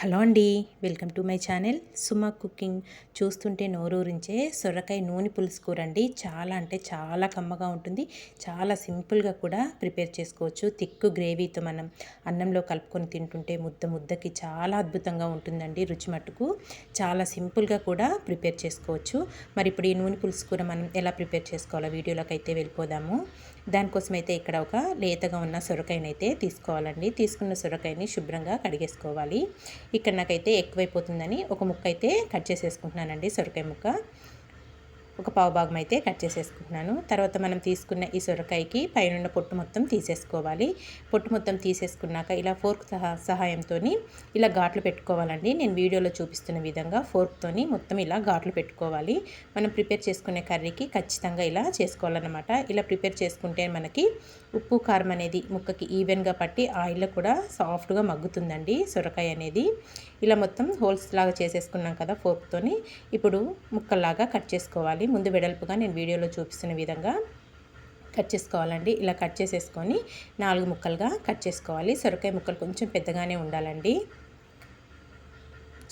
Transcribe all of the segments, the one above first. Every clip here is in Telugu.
హలో అండి welcome to my channel. Suma cooking చూస్తుంటే నోరూరించే సొరకాయ నూనె పులుసు కూర అండి. చాలా అంటే చాలా కమ్మగా ఉంటుంది. చాలా సింపుల్గా కూడా ప్రిపేర్ చేసుకోవచ్చు. తిక్కు గ్రేవీతో మనం అన్నంలో కలుపుకొని తింటుంటే ముద్ద ముద్దకి చాలా అద్భుతంగా ఉంటుందండి రుచి మట్టుకు. చాలా సింపుల్గా కూడా ప్రిపేర్ చేసుకోవచ్చు. మరి ఇప్పుడు ఈ నూనె పులుసు కూర మనం ఎలా ప్రిపేర్ చేసుకోవాలో వీడియోలోకి అయితే వెళ్ళిపోదాము. దానికోసం అయితే ఇక్కడ ఒక లేతగా ఉన్న సొరకాయనైతే తీసుకోవాలండి. తీసుకున్న సొరకాయని శుభ్రంగా కడిగేసుకోవాలి. ఇక్కడ నాకైతే ఎక్కువైపోతుందని ఒక ముక్క అయితే కట్ చేసేసుకుంటున్నానండి సొరకాయ ముక్క. ఒక పావు భాగం అయితే కట్ చేసేసుకుంటున్నాను. తర్వాత మనం తీసుకున్న ఈ సొరకాయకి పైనున్న పొట్టు మొత్తం తీసేసుకోవాలి. పొట్టు మొత్తం తీసేసుకున్నాక ఇలా ఫోర్క్ సహా సహాయంతో ఇలా ఘాట్లు పెట్టుకోవాలండి. నేను వీడియోలో చూపిస్తున్న విధంగా ఫోర్క్తోని మొత్తం ఇలా ఘాట్లు పెట్టుకోవాలి. మనం ప్రిపేర్ చేసుకునే కర్రీకి ఖచ్చితంగా ఇలా చేసుకోవాలన్నమాట. ఇలా ప్రిపేర్ చేసుకుంటే మనకి ఉప్పు కారం అనేది ముక్కకి ఈవెన్గా పట్టి ఆయిల్లో కూడా సాఫ్ట్గా మగ్గుతుందండి సొరకాయ అనేది. ఇలా మొత్తం హోల్స్ లాగా చేసేసుకున్నాం కదా ఫోర్క్తోని. ఇప్పుడు ముక్కల్లాగా కట్ చేసుకోవాలి. ముందు వెడల్పుగా నేను వీడియోలో చూపిస్తున్న విధంగా కట్ చేసుకోవాలండి. ఇలా కట్ చేసేసుకొని నాలుగు ముక్కలుగా కట్ చేసుకోవాలి. సొరకాయ ముక్కలు కొంచెం పెద్దగానే ఉండాలండి.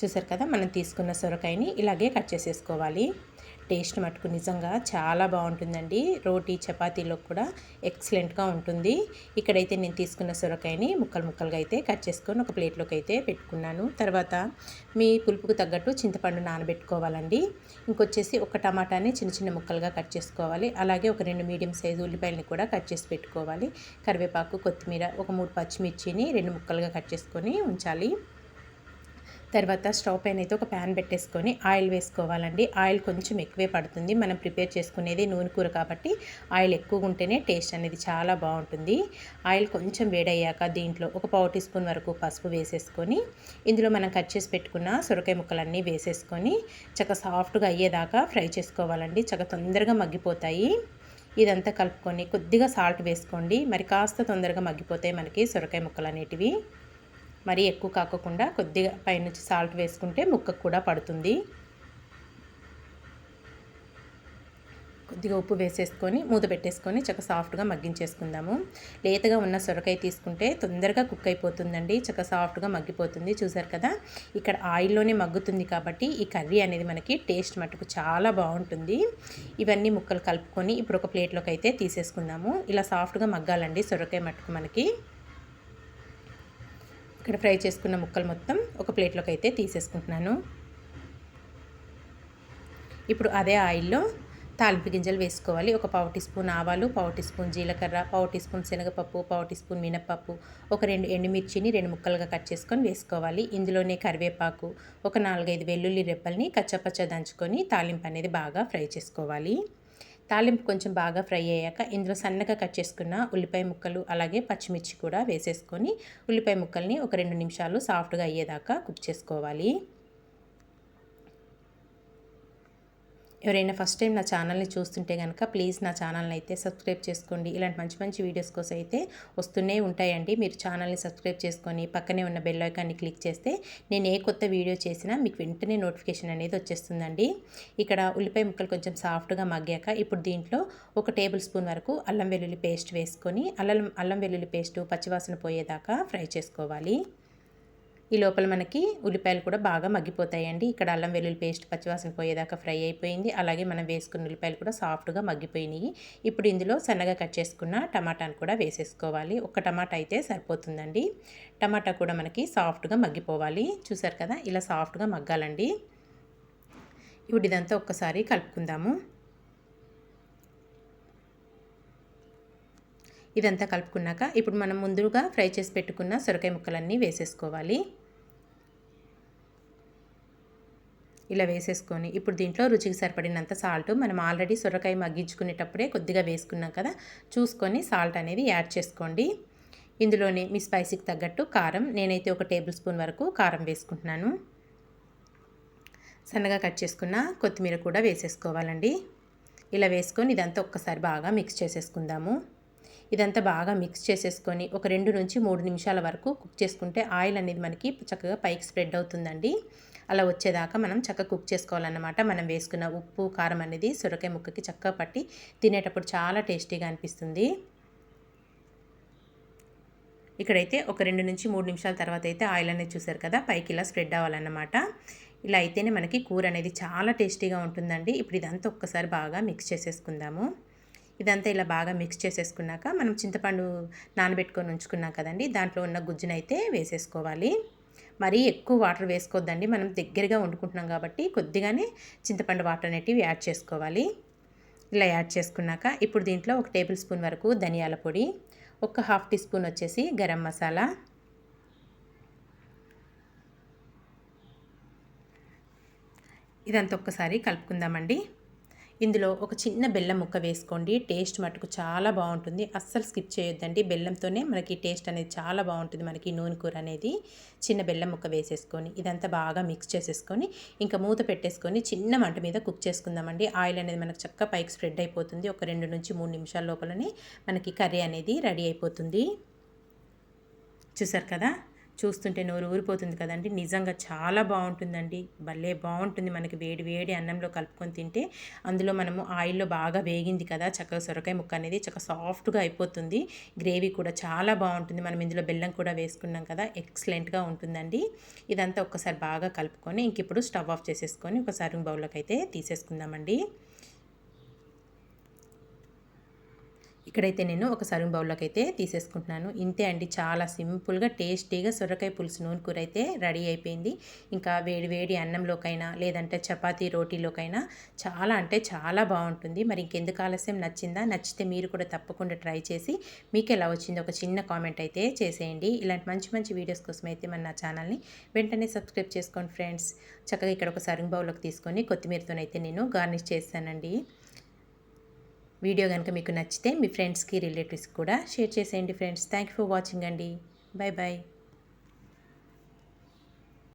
చూసారు కదా మనం తీసుకున్న సొరకాయని ఇలాగే కట్ చేసేసుకోవాలి. టేస్ట్ మటుకు నిజంగా చాలా బాగుంటుందండి. రోటీ చపాతీలో కూడా ఎక్సలెంట్గా ఉంటుంది. ఇక్కడైతే నేను తీసుకున్న సొరకాయని ముక్కలు ముక్కలుగా అయితే కట్ చేసుకొని ఒక ప్లేట్లోకి అయితే పెట్టుకున్నాను. తర్వాత మీ పులుపుకు తగ్గట్టు చింతపండు నానబెట్టుకోవాలండి. ఇంకొచ్చేసి ఒక టమాటాని చిన్న చిన్న ముక్కలుగా కట్ చేసుకోవాలి. అలాగే ఒక రెండు మీడియం సైజు ఉల్లిపాయలని కూడా కట్ చేసి పెట్టుకోవాలి. కరివేపాకు కొత్తిమీర ఒక మూడు పచ్చిమిర్చిని రెండు ముక్కలుగా కట్ చేసుకొని ఉంచాలి. తర్వాత స్టవ్ పైన అయితే ఒక ప్యాన్ పెట్టేసుకొని ఆయిల్ వేసుకోవాలండి. ఆయిల్ కొంచెం ఎక్కువే పడుతుంది. మనం ప్రిపేర్ చేసుకునేది నూనె కూర కాబట్టి ఆయిల్ ఎక్కువగా ఉంటేనే టేస్ట్ అనేది చాలా బాగుంటుంది. ఆయిల్ కొంచెం వేడయ్యాక దీంట్లో ఒక పావు టీ స్పూన్ వరకు పసుపు వేసేసుకొని ఇందులో మనం కట్ చేసి పెట్టుకున్న సొరకాయ ముక్కలన్నీ వేసేసుకొని చక్క సాఫ్ట్గా అయ్యేదాకా ఫ్రై చేసుకోవాలండి. చక్క తొందరగా మగ్గిపోతాయి. ఇదంతా కలుపుకొని కొద్దిగా సాల్ట్ వేసుకోండి. మరి కాస్త తొందరగా మగ్గిపోతాయి మనకి సొరకాయ ముక్కలు అనేటివి. మరీ ఎక్కువ కాకుండా కొద్దిగా పైనుంచి సాల్ట్ వేసుకుంటే ముక్కకు కూడా పడుతుంది. కొద్దిగా ఉప్పు వేసేసుకొని మూత పెట్టేసుకొని చక్క సాఫ్ట్గా మగ్గించేసుకుందాము. లేతగా ఉన్న సొరకాయ తీసుకుంటే తొందరగా కుక్ అయిపోతుందండి. చక్క సాఫ్ట్గా మగ్గిపోతుంది. చూసారు కదా? ఇక్కడ ఆయిల్లోనే మగ్గుతుంది కాబట్టి ఈ కర్రీ అనేది మనకి టేస్ట్ మటుకు చాలా బాగుంటుంది. ఇవన్నీ ముక్కలు కలుపుకొని ఇప్పుడు ఒక ప్లేట్లోకి అయితే తీసేసుకుందాము. ఇలా సాఫ్ట్గా మగ్గాలండి సొరకాయ మటుకు మనకి. ఇక్కడ ఫ్రై చేసుకున్న ముక్కలు మొత్తం ఒక ప్లేట్లోకి అయితే తీసేసుకుంటున్నాను. ఇప్పుడు అదే ఆయిల్లో తాలింపు గింజలు వేసుకోవాలి. ఒక పావు టీ స్పూన్ ఆవాలు పావు టీ స్పూన్ జీలకర్ర పావు టీ స్పూన్ శనగపప్పు పావు టీ స్పూన్ మినపప్పు ఒక రెండు ఎండుమిర్చిని రెండు ముక్కలుగా కట్ చేసుకొని వేసుకోవాలి. ఇందులోనే కరివేపాకు ఒక నాలుగైదు వెల్లుల్లి రెప్పల్ని కచ్చపచ్చ దంచుకొని తాలింపు అనేది బాగా ఫ్రై చేసుకోవాలి. తాలింపు కొంచెం బాగా ఫ్రై అయ్యాక ఇందులో సన్నగా కట్ చేసుకున్న ఉల్లిపాయ ముక్కలు అలాగే పచ్చిమిర్చి కూడా వేసేసుకొని ఉల్లిపాయ ముక్కల్ని ఒక రెండు నిమిషాలు సాఫ్ట్గా అయ్యేదాకా కుక్ చేసుకోవాలి. ఎవరైనా ఫస్ట్ టైం నా ఛానల్ని చూస్తుంటే కనుక ప్లీజ్ నా ఛానల్ని అయితే సబ్స్క్రైబ్ చేసుకోండి. ఇలాంటి మంచి మంచి వీడియోస్ కోసం అయితే వస్తూనే ఉంటాయండి. మీరు ఛానల్ని సబ్స్క్రైబ్ చేసుకొని పక్కనే ఉన్న బెల్ ఐకాన్ని క్లిక్ చేస్తే నేను ఏ కొత్త వీడియో చేసినా మీకు వెంటనే నోటిఫికేషన్ అనేది వచ్చేస్తుందండి. ఇక్కడ ఉల్లిపాయ ముక్కలు కొంచెం సాఫ్ట్గా మగ్గాక ఇప్పుడు దీంట్లో ఒక టేబుల్ స్పూన్ వరకు అల్లం వెల్లుల్లి పేస్ట్ వేసుకొని అల్లం అల్లం వెల్లుల్లి పేస్ట్ పచ్చివాసన పోయేదాకా ఫ్రై చేసుకోవాలి. ఈ లోపల మనకి ఉల్లిపాయలు కూడా బాగా మగ్గిపోతాయండి. ఇక్కడ అల్లం వెల్లుల్లి పేస్ట్ పచ్చివాసన పోయేదాకా ఫ్రై అయిపోయింది. అలాగే మనం వేసుకున్న ఉల్లిపాయలు కూడా సాఫ్ట్గా మగ్గిపోయినాయి. ఇప్పుడు ఇందులో సన్నగా కట్ చేసుకున్న టమాటాను కూడా వేసేసుకోవాలి. ఒక టమాటా అయితే సరిపోతుందండి. టమాటా కూడా మనకి సాఫ్ట్గా మగ్గిపోవాలి. చూసారు కదా ఇలా సాఫ్ట్గా మగ్గాలండి. ఇప్పుడు ఇదంతా ఒక్కసారి కలుపుకుందాము. ఇదంతా కలుపుకున్నాక ఇప్పుడు మనం ముందుగా ఫ్రై చేసి పెట్టుకున్న సొరకాయ ముక్కలన్నీ వేసేసుకోవాలి. ఇలా వేసేసుకొని ఇప్పుడు దీంట్లో రుచికి సరిపడినంత సాల్ట్ మనం ఆల్రెడీ సొరకాయ మగ్గించుకునేటప్పుడే కొద్దిగా వేసుకున్నాం కదా చూసుకొని సాల్ట్ అనేది యాడ్ చేసుకోండి. ఇందులోనే మీ స్పైసీకి తగ్గట్టు కారం నేనైతే ఒక టేబుల్ స్పూన్ వరకు కారం వేసుకుంటున్నాను. సన్నగా కట్ చేసుకున్న కొత్తిమీర కూడా వేసేసుకోవాలండి. ఇలా వేసుకొని ఇదంతా ఒక్కసారి బాగా మిక్స్ చేసేసుకుందాము. ఇదంతా బాగా మిక్స్ చేసేసుకొని ఒక రెండు నుంచి మూడు నిమిషాల వరకు కుక్ చేసుకుంటే ఆయిల్ అనేది మనకి చక్కగా పైకి స్ప్రెడ్ అవుతుందండి. అలా వచ్చేదాకా మనం చక్కగా కుక్ చేసుకోవాలన్నమాట. మనం వేసుకున్న ఉప్పు కారం అనేది సొరకాయ ముక్కకి చక్కగా పట్టి తినేటప్పుడు చాలా టేస్టీగా అనిపిస్తుంది. ఇక్కడైతే ఒక రెండు నుంచి మూడు నిమిషాల తర్వాత అయితే ఆయిల్ అనేది చూసారు కదా పైకి ఇలా స్ప్రెడ్ అవ్వాలన్నమాట. ఇలా అయితేనే మనకి కూర అనేది చాలా టేస్టీగా ఉంటుందండి. ఇప్పుడు ఇదంతా ఒక్కసారి బాగా మిక్స్ చేసేసుకుందాము. ఇదంతా ఇలా బాగా మిక్స్ చేసేసుకున్నాక మనం చింతపండు నానబెట్టుకొని ఉంచుకున్నాం కదండి. దాంట్లో ఉన్న గుజ్జునైతే వేసేసుకోవాలి. మరీ ఎక్కువ వాటర్ వేసుకోవద్దండి మనం దగ్గరగా వండుకుంటున్నాం కాబట్టి కొద్దిగానే చింతపండు వాటర్ అనేటివి యాడ్ చేసుకోవాలి. ఇలా యాడ్ చేసుకున్నాక ఇప్పుడు దీంట్లో ఒక టేబుల్ స్పూన్ వరకు ధనియాల పొడి ఒక హాఫ్ టీ స్పూన్ వచ్చేసి గరం మసాలా ఇదంతా ఒక్కసారి కలుపుకుందామండి. ఇందులో ఒక చిన్న బెల్లం ముక్క వేసుకోండి. టేస్ట్ మటుకు చాలా బాగుంటుంది. అస్సలు స్కిప్ చేయొద్దండి. బెల్లంతోనే మనకి టేస్ట్ అనేది చాలా బాగుంటుంది మనకి నూనె కూర అనేది. చిన్న బెల్లం ముక్క వేసేసుకొని ఇదంతా బాగా మిక్స్ చేసేసుకొని ఇంకా మూత పెట్టేసుకొని చిన్న మంట మీద కుక్ చేసుకుందామండి. ఆయిల్ అనేది మనకు చక్కగా పైకి స్ప్రెడ్ అయిపోతుంది. ఒక రెండు నుంచి మూడు నిమిషాల లోపలనే మనకి కర్రీ అనేది రెడీ అయిపోతుంది. చూసారు కదా? చూస్తుంటే నోరు ఊరిపోతుంది కదండి. నిజంగా చాలా బాగుంటుందండి. భలే బాగుంటుంది మనకి వేడి వేడి అన్నంలో కలుపుకొని తింటే. అందులో మనము ఆయిల్లో బాగా వేగింది కదా చక్కగా సొరకాయ ముక్క అనేది చక్కగా సాఫ్ట్గా అయిపోతుంది. గ్రేవీ కూడా చాలా బాగుంటుంది. మనం ఇందులో బెల్లం కూడా వేసుకున్నాం కదా ఎక్సలెంట్గా ఉంటుందండి. ఇదంతా ఒక్కసారి బాగా కలుపుకొని ఇంక ఇప్పుడు స్టవ్ ఆఫ్ చేసేసుకొని ఒక సర్వింగ్ బౌల్లోకి అయితే తీసేసుకుందామండి. ఇక్కడైతే నేను ఒక సర్వింగ్ బౌల్లోకి అయితే తీసేసుకుంటున్నాను. ఇంతే అండి చాలా సింపుల్గా టేస్టీగా సొరకాయ పులుసు నూనె కూర అయితే రెడీ అయిపోయింది. ఇంకా వేడి వేడి అన్నంలోకైనా లేదంటే చపాతీ రోటీలోకైనా చాలా అంటే చాలా బాగుంటుంది. మరి ఇంకెందుకు ఆలస్యం? నచ్చిందా? నచ్చితే మీరు కూడా తప్పకుండా ట్రై చేసి మీకు ఎలా వచ్చిందో ఒక చిన్న కామెంట్ అయితే చేసేయండి. ఇలాంటి మంచి మంచి వీడియోస్ కోసం అయితే మన నా ఛానల్ని వెంటనే సబ్స్క్రైబ్ చేసుకోండి ఫ్రెండ్స్. చక్కగా ఇక్కడ ఒక సర్వింగ్ బౌల్లోకి తీసుకొని కొత్తిమీరతోనైతే నేను గార్నిష్ చేస్తానండి. వీడియో కనుక మీకు నచ్చితే మీ ఫ్రెండ్స్కి రిలేటివ్స్కి కూడా షేర్ చేసేయండి friends. Thank you for watching అండి. Bye bye